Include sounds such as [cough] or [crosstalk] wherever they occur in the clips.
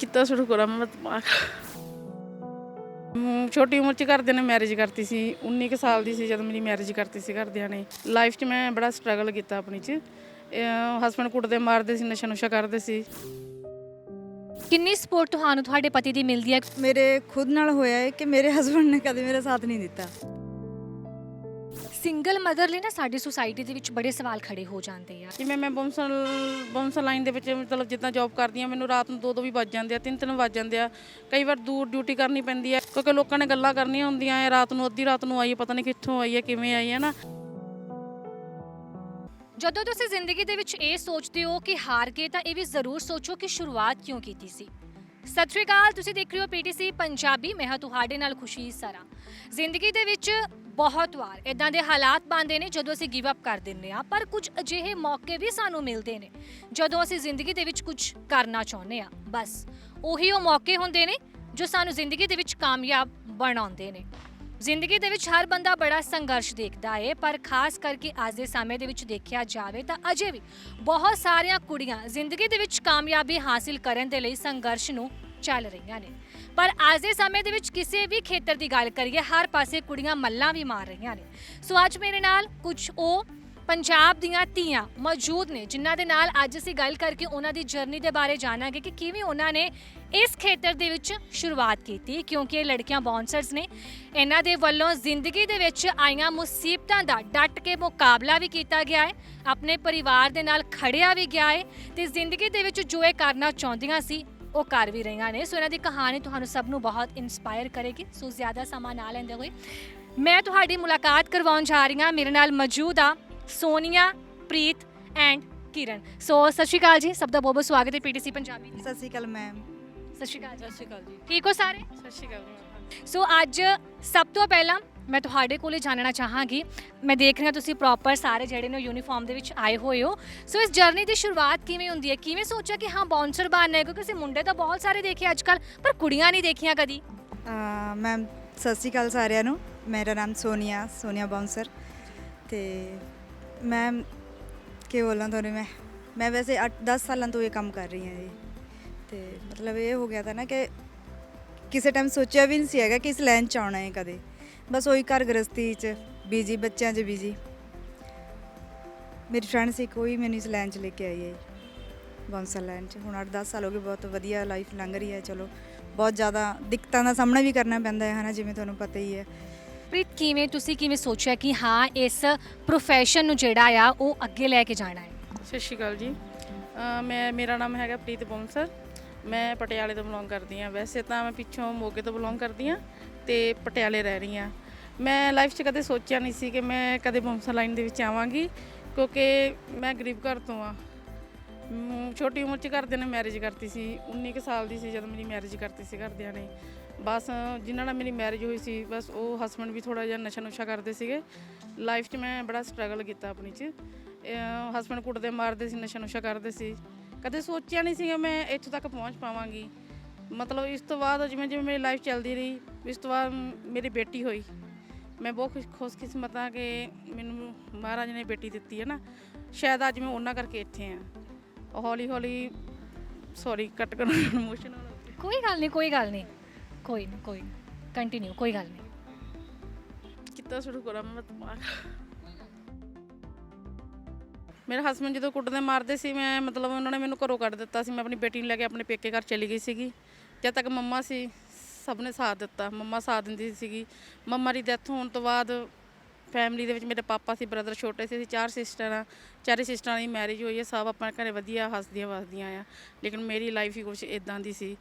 ਕੀਤਾ ਸ਼ੁਰੂ ਕਰਾਂ ਮੈਂ ਦਿਮਾਗ। ਛੋਟੀ ਉਮਰ ਚ ਘਰਦਿਆਂ ਨੇ ਮੈਰਿਜ ਕਰਤੀ ਸੀ 19 ਕੁ ਸਾਲ ਦੀ ਸੀ ਜਦੋਂ ਮੇਰੀ ਮੈਰਿਜ ਕਰਤੀ ਸੀ ਘਰਦਿਆਂ ਨੇ। ਲਾਈਫ 'ਚ ਮੈਂ ਬੜਾ ਸਟਰਗਲ ਕੀਤਾ ਆਪਣੀ 'ਚ। ਹਸਬੰਡ ਕੁੱਟਦੇ ਮਾਰਦੇ ਸੀ ਨਸ਼ਾ ਨੁਸ਼ਾ ਕਰਦੇ ਸੀ। ਕਿੰਨੀ ਸਪੋਰਟ ਤੁਹਾਨੂੰ ਤੁਹਾਡੇ ਪਤੀ ਦੀ ਮਿਲਦੀ ਹੈ? ਮੇਰੇ ਖੁਦ ਨਾਲ ਹੋਇਆ ਹੈ ਕਿ ਮੇਰੇ ਹਸਬੰਡ ਨੇ ਕਦੇ ਮੇਰਾ ਸਾਥ ਨਹੀਂ ਦਿੱਤਾ। ਸਿੰਗਲ ਮਦਰ ਲਈ ਨਾ ਸਾਡੀ ਸੁਸਾਇਟੀ ਦੇ ਵਿੱਚ ਬੜੇ ਸਵਾਲ ਖੜੇ ਹੋ ਜਾਂਦੇ ਆ। ਜਿਵੇਂ ਮੈਂ ਬੰਸਲ ਬੰਸਲ ਲਾਈਨ ਦੇ ਵਿੱਚ ਮਤਲਬ ਜਿੱਦਾਂ ਜੌਬ ਕਰਦੀ ਆ ਮੈਨੂੰ ਰਾਤ ਨੂੰ ਦੋ ਦੋ ਵੀ ਵੱਜ ਜਾਂਦੇ ਆ ਤਿੰਨ ਤਿੰਨ ਵੱਜ ਜਾਂਦੇ ਆ। ਕਈ ਵਾਰ ਦੂਰ ਡਿਊਟੀ ਕਰਨੀ ਪੈਂਦੀ ਆ ਕਿਉਂਕਿ ਲੋਕਾਂ ਨੇ ਗੱਲਾਂ ਕਰਨੀਆਂ ਹੁੰਦੀਆਂ ਆ ਰਾਤ ਨੂੰ ਅੱਧੀ ਰਾਤ ਨੂੰ ਆਈ ਪਤਾ ਨਹੀਂ ਕਿੱਥੋਂ ਆਈ ਹੈ ਕਿਵੇਂ ਆਈ ਹੈ ਨਾ ਜਦੋਂ ਤੁਸੀਂ ਜ਼ਿੰਦਗੀ ਦੇ ਵਿੱਚ ਇਹ ਸੋਚਦੇ ਹੋ ਕਿ ਹਾਰ ਗਏ ਤਾਂ ਇਹ ਵੀ ਜ਼ਰੂਰ ਸੋਚੋ ਕਿ ਸ਼ੁਰੂਆਤ ਕਿਉਂ ਕੀਤੀ ਸੀ? ਸਤਿ ਸ਼੍ਰੀ ਅਕਾਲ, ਤੁਸੀਂ ਦੇਖ ਰਹੇ ਹੋ ਪੀਟੀਸੀ ਪੰਜਾਬੀ, ਮੈਂ ਹਾਂ ਤੁਹਾਡੇ ਨਾਲ ਖੁਸ਼ੀ ਸਰਾ। ਜ਼ਿੰਦਗੀ ਦੇ ਵਿੱਚ ਬਹੁਤ ਵਾਰ ਇਦਾਂ ਦੇ ਹਾਲਾਤ ਬਣਦੇ ਨੇ ਜਦੋਂ ਅਸੀਂ ਗਿਵ ਅਪ ਕਰ ਦਿੰਦੇ ਆ ਪਰ ਕੁਝ ਅਜਿਹੇ ਮੌਕੇ ਵੀ ਸਾਨੂੰ ਮਿਲਦੇ ਨੇ, ਜਦੋਂ ਅਸੀਂ ਜ਼ਿੰਦਗੀ ਦੇ ਵਿੱਚ ਕੁਝ ਕਰਨਾ ਚਾਹੁੰਦੇ ਆ ਬਸ। ਉਹੀ ਉਹ ਮੌਕੇ ਹੁੰਦੇ ਨੇ ਜੋ ਸਾਨੂੰ ਜ਼ਿੰਦਗੀ ਦੇ ਵਿੱਚ ਕਾਮਯਾਬ ਬਣਾਉਂਦੇ ਨੇ। ਜ਼ਿੰਦਗੀ ਦੇ ਵਿੱਚ ਹਰ ਬੰਦਾ ਬੜਾ ਸੰਘਰਸ਼ ਦੇਖਦਾ ਏ, ਪਰ ਖਾਸ ਕਰਕੇ ਅੱਜ ਦੇ ਸਮੇਂ ਦੇ ਵਿੱਚ ਦੇਖਿਆ ਜਾਵੇ ਤਾਂ ਅਜੇ ਵੀ ਬਹੁਤ ਸਾਰੀਆਂ ਕੁੜੀਆਂ ਜ਼ਿੰਦਗੀ ਦੇ ਵਿੱਚ ਕਾਮਯਾਬੀ ਹਾਸਿਲ ਕਰਨ ਦੇ ਲਈ ਸੰਘਰਸ਼ ਨੂੰ ਚੱਲ ਰਹੀਆਂ ਨੇ। ਪਰ ਅੱਜ ਦੇ ਸਮੇਂ ਦੇ ਵਿੱਚ ਕਿਸੇ ਵੀ ਖੇਤਰ ਦੀ ਗੱਲ ਕਰੀਏ, ਹਰ ਪਾਸੇ ਕੁੜੀਆਂ ਮੱਲਾਂ ਵੀ ਮਾਰ ਰਹੀਆਂ ਨੇ। ਸੋ ਅੱਜ ਮੇਰੇ ਨਾਲ ਕੁਝ ਉਹ ਪੰਜਾਬ ਦੀਆਂ ਧੀਆਂ ਮੌਜੂਦ ਨੇ, ਜਿਨ੍ਹਾਂ ਦੇ ਨਾਲ ਅੱਜ ਅਸੀਂ ਗੱਲ ਕਰਕੇ ਉਹਨਾਂ ਦੀ ਜਰਨੀ ਦੇ ਬਾਰੇ ਜਾਣਾਂਗੇ ਕਿ ਕਿਵੇਂ ਉਹਨਾਂ ਨੇ ਇਸ ਖੇਤਰ ਦੇ ਵਿੱਚ ਸ਼ੁਰੂਆਤ ਕੀਤੀ, ਕਿਉਂਕਿ ਇਹ ਲੜਕੀਆਂ ਬਾਉਂਸਰਸ ਨੇ। ਇਹਨਾਂ ਦੇ ਵੱਲੋਂ ਜ਼ਿੰਦਗੀ ਦੇ ਵਿੱਚ ਆਈਆਂ ਮੁਸੀਬਤਾਂ ਦਾ ਡਟ ਕੇ ਮੁਕਾਬਲਾ ਵੀ ਕੀਤਾ ਗਿਆ ਹੈ, ਆਪਣੇ ਪਰਿਵਾਰ ਦੇ ਨਾਲ ਖੜਿਆ ਵੀ ਗਿਆ ਹੈ ਤੇ ਜ਼ਿੰਦਗੀ ਦੇ ਵਿੱਚ ਜੋ ਇਹ ਕਰਨਾ ਚਾਹੁੰਦੀਆਂ ਸੀ, ਉਹ ਕਰ ਵੀ ਰਹੀਆਂ ਨੇ। ਸੋ ਇਹਨਾਂ ਦੀ ਕਹਾਣੀ ਤੁਹਾਨੂੰ ਸਭ ਨੂੰ ਬਹੁਤ ਇਨਸਪਾਇਰ ਕਰੇਗੀ। ਸੋ ਜ਼ਿਆਦਾ ਸਮਾਂ ਨਾ ਲੈਂਦੇ ਹੋਏ ਮੈਂ ਤੁਹਾਡੀ ਮੁਲਾਕਾਤ ਕਰਵਾਉਣ ਜਾ ਰਹੀ ਹਾਂ। ਮੇਰੇ ਨਾਲ ਮੌਜੂਦ ਆ ਸੋਨੀਆ ਪ੍ਰੀਤ ਐਂਡ ਕਿਰਨ। ਸੋ ਸਤਿ ਸ਼੍ਰੀ ਅਕਾਲ ਜੀ ਸਭ ਦਾ ਬਹੁਤ ਬਹੁਤ ਸਵਾਗਤ ਹੈ ਪੀਟੀਸੀ ਪੰਜਾਬੀ ਦੀ ਸਤਿ ਸ਼੍ਰੀ ਅਕਾਲ ਮੈਮ ਸਤਿ ਸ਼੍ਰੀ ਅਕਾਲ ਜੀ। ਸਤਿ ਸ਼੍ਰੀ ਅਕਾਲ ਜੀ। ਠੀਕ ਹੋ ਸਾਰੇ? ਸਤਿ ਸ਼੍ਰੀ ਅਕਾਲ ਸੋ ਅੱਜ ਸਭ ਤੋਂ ਪਹਿਲਾਂ ਮੈਂ ਤੁਹਾਡੇ ਕੋਲੇ ਜਾਣਨਾ ਚਾਹਾਂਗੀ। ਮੈਂ ਦੇਖ ਰਹੀ ਹਾਂ ਤੁਸੀਂ ਪ੍ਰੋਪਰ ਸਾਰੇ ਜਿਹੜੇ ਨੇ ਯੂਨੀਫਾਰਮ ਦੇ ਵਿੱਚ ਆਏ ਹੋਏ ਹੋ। ਸੋ ਇਸ ਜਰਨੀ ਦੀ ਸ਼ੁਰੂਆਤ ਕਿਵੇਂ ਹੁੰਦੀ ਹੈ? ਕਿਵੇਂ ਸੋਚਿਆ ਕਿ ਹਾਂ ਬਾਉਂਸਰ ਬਣਨਾ ਹੈ? ਕਿਉਂਕਿ ਅਸੀਂ ਮੁੰਡੇ ਤਾਂ ਬਹੁਤ ਸਾਰੇ ਦੇਖੇ ਅੱਜ ਕੱਲ ਪਰ ਕੁੜੀਆਂ ਨਹੀਂ ਦੇਖੀਆਂ ਕਦੀ। ਮੈਮ ਸਤਿ ਸ਼੍ਰੀ ਅਕਾਲ ਸਾਰਿਆਂ ਨੂੰ। ਮੇਰਾ ਨਾਮ ਸੋਨੀਆ ਸੋਨੀਆ ਬਾਉਂਸਰ ਤੇ ਮੈਮ ਕੀ ਬੋਲਾਂ ਤੁਹਾਨੂੰ ਮੈਂ? ਮੈਂ ਵੈਸੇ 8-10 ਸਾਲਾਂ ਤੋਂ ਇਹ ਕੰਮ ਕਰ ਰਹੀ ਹਾਂ ਜੀ। ਤੇ ਮਤਲਬ ਇਹ ਹੋ ਗਿਆ ਤਾਂ ਨਾ ਕਿ ਕਿਸੇ ਟਾਈਮ ਸੋਚਿਆ ਵੀ ਨਹੀਂ ਸੀ ਹੈਗਾ ਕਿ ਇਸ ਲਾਈਨ ਚ ਆਉਣਾ ਹੈ ਕਦੇ। ਬਸ ਉਹੀ ਘਰ ਗ੍ਰਸਤੀ ਚ ਬੀਜੀ ਬੱਚਿਆਂ 'ਚ ਬੀਜੀ ਮੇਰੀ ਫਰੈਂਡ ਸੀ, ਕੋਈ ਮੈਨੂੰ ਇਸ ਲਾਈਨ 'ਚ ਲੈ ਕੇ ਆਈ ਹੈ ਬਾਉਂਸਰ ਲਾਈਨ 'ਚ। ਹੁਣ 8-10 ਸਾਲ ਹੋ ਗਏ, ਬਹੁਤ ਵਧੀਆ ਲਾਈਫ ਲੰਘ ਰਹੀ ਹੈ, ਚਲੋ। ਬਹੁਤ ਜ਼ਿਆਦਾ ਦਿੱਕਤਾਂ ਦਾ ਸਾਹਮਣਾ ਵੀ ਕਰਨਾ ਪੈਂਦਾ ਹੈ, ਹਨਾ, ਜਿਵੇਂ ਤੁਹਾਨੂੰ ਪਤਾ ਹੀ ਹੈ। ਪ੍ਰੀਤ, ਕਿਵੇਂ, ਤੁਸੀਂ ਕਿਵੇਂ ਸੋਚਿਆ ਕਿ ਹਾਂ, ਇਸ profession ਨੂੰ ਜਿਹੜਾ ਆ, ਉਹ ਅੱਗੇ ਲੈ ਕੇ ਜਾਣਾ ਹੈ? ਸਤਿ ਸ਼੍ਰੀ ਅਕਾਲ ਜੀ। ਅਹ ਮੈਂ, ਮੇਰਾ ਨਾਮ ਹੈਗਾ ਪ੍ਰੀਤ ਬੌਂਸਰ ਮੈਂ ਪਟਿਆਲੇ ਤੋਂ ਬਿਲੋਂਗ ਕਰਦੀ ਹਾਂ। ਵੈਸੇ ਤਾਂ ਮੈਂ ਪਿੱਛੋਂ ਮੋਗੇ ਤੋਂ ਬਿਲੋਂਗ ਕਰਦੀ ਹਾਂ ਤੇ ਪਟਿਆਲੇ ਰਹਿ ਰਹੀ ਹਾਂ। ਮੈਂ ਲਾਈਫ 'ਚ ਕਦੇ ਸੋਚਿਆ ਨਹੀਂ ਸੀ ਕਿ ਮੈਂ ਕਦੇ ਬੌਂਸਰ ਲਾਈਨ ਦੇ ਵਿੱਚ ਆਵਾਂਗੀ, ਕਿਉਂਕਿ ਮੈਂ ਗਰੀਬ ਘਰ ਤੋਂ ਆ ਛੋਟੀ ਉਮਰ 'ਚ ਘਰਦਿਆਂ ਨੇ ਮੈਰਿਜ ਕਰਤੀ ਸੀ। 19 ਕੁ ਸਾਲ ਦੀ ਸੀ ਜਦੋਂ ਮੇਰੀ ਮੈਰਿਜ ਕਰਤੀ ਸੀ ਘਰਦਿਆਂ ਨੇ। ਬਸ ਜਿਨ੍ਹਾਂ ਨਾਲ ਮੇਰੀ ਮੈਰਿਜ ਹੋਈ ਸੀ, ਬਸ ਉਹ ਹਸਬੰਡ ਵੀ ਥੋੜਾ ਜਿਹਾ ਨਸ਼ਾ ਨੁਸ਼ਾ ਕਰਦੇ ਸੀਗੇ। ਲਾਈਫ 'ਚ ਮੈਂ ਬੜਾ ਸਟਰਗਲ ਕੀਤਾ ਆਪਣੀ 'ਚ। ਹਸਬੰਡ ਕੁੱਟਦੇ ਮਾਰਦੇ ਸੀ, ਨਸ਼ਾ ਨੁਸ਼ਾ ਕਰਦੇ ਸੀ। ਕਦੇ ਸੋਚਿਆ ਨਹੀਂ ਸੀਗਾ ਮੈਂ ਇੱਥੋਂ ਤੱਕ ਪਹੁੰਚ ਪਾਵਾਂਗੀ। ਮਤਲਬ ਇਸ ਤੋਂ ਬਾਅਦ ਜਿਵੇਂ ਜਿਵੇਂ ਮੇਰੀ ਲਾਈਫ ਚੱਲਦੀ ਰਹੀ, ਇਸ ਤੋਂ ਬਾਅਦ ਮੇਰੀ ਬੇਟੀ ਹੋਈ। ਮੈਂ ਬਹੁਤ ਖੁਸ਼, ਖੁਸ਼ਕਿਸਮਤ ਹਾਂ ਕਿ ਮੈਨੂੰ ਮਹਾਰਾਜ ਨੇ ਬੇਟੀ ਦਿੱਤੀ ਹੈ ਨਾ। ਸ਼ਾਇਦ ਅੱਜ ਮੈਂ ਉਹਨਾਂ ਕਰਕੇ ਇੱਥੇ ਆ ਹੌਲੀ ਹੌਲੀ ਸੌਰੀ ਕੱਟ ਕਰਨ ਇਮੋਸ਼ਨਲ ਕੋਈ ਗੱਲ ਨਹੀਂ, ਕੋਈ ਗੱਲ ਨਹੀਂ। ਕੋਈ ਨਹੀਂ ਕੋਈ ਕੰਟੀਨਿਊ ਕੋਈ ਗੱਲ ਨਹੀਂ। ਕਿੱਦਾਂ ਸ਼ੁਰੂ ਕਰਾਂ ਮੈਂ ਦਿਮਾਗ? ਮੇਰੇ ਹਸਬੰਡ ਜਦੋਂ ਕੁੱਟਦੇ ਮਾਰਦੇ ਸੀ, ਮੈਂ ਮਤਲਬ ਉਹਨਾਂ ਨੇ ਮੈਨੂੰ ਘਰੋਂ ਕੱਢ ਦਿੱਤਾ ਸੀ। ਮੈਂ ਆਪਣੀ ਬੇਟੀ ਨੂੰ ਲੈ ਕੇ ਆਪਣੇ ਪੇਕੇ ਘਰ ਚਲੀ ਗਈ ਸੀਗੀ। ਜਦ ਤੱਕ ਮੰਮਾ ਸੀ, ਸਭ ਨੇ ਸਾਥ ਦਿੱਤਾ। ਮੰਮਾ ਸਾਥ ਦਿੰਦੀ ਸੀਗੀ। ਮੰਮਾ ਦੀ ਡੈਥ ਹੋਣ ਤੋਂ ਬਾਅਦ ਫੈਮਿਲੀ ਦੇ ਵਿੱਚ ਮੇਰੇ ਪਾਪਾ ਸੀ ਬ੍ਰਦਰ ਛੋਟੇ ਸੀ, ਅਸੀਂ ਚਾਰ ਸਿਸਟਰ ਆ ਚਾਰੇ ਸਿਸਟਰਾਂ ਦੀ ਮੈਰਿਜ ਹੋਈ ਹੈ, ਸਭ ਆਪਣੇ ਘਰੇ ਵਧੀਆ ਹੱਸਦੀਆਂ ਵਸਦੀਆਂ ਆ। ਲੇਕਿਨ ਮੇਰੀ ਲਾਈਫ ਹੀ ਕੁਝ ਇਦਾਂ ਦੀ ਸੀ।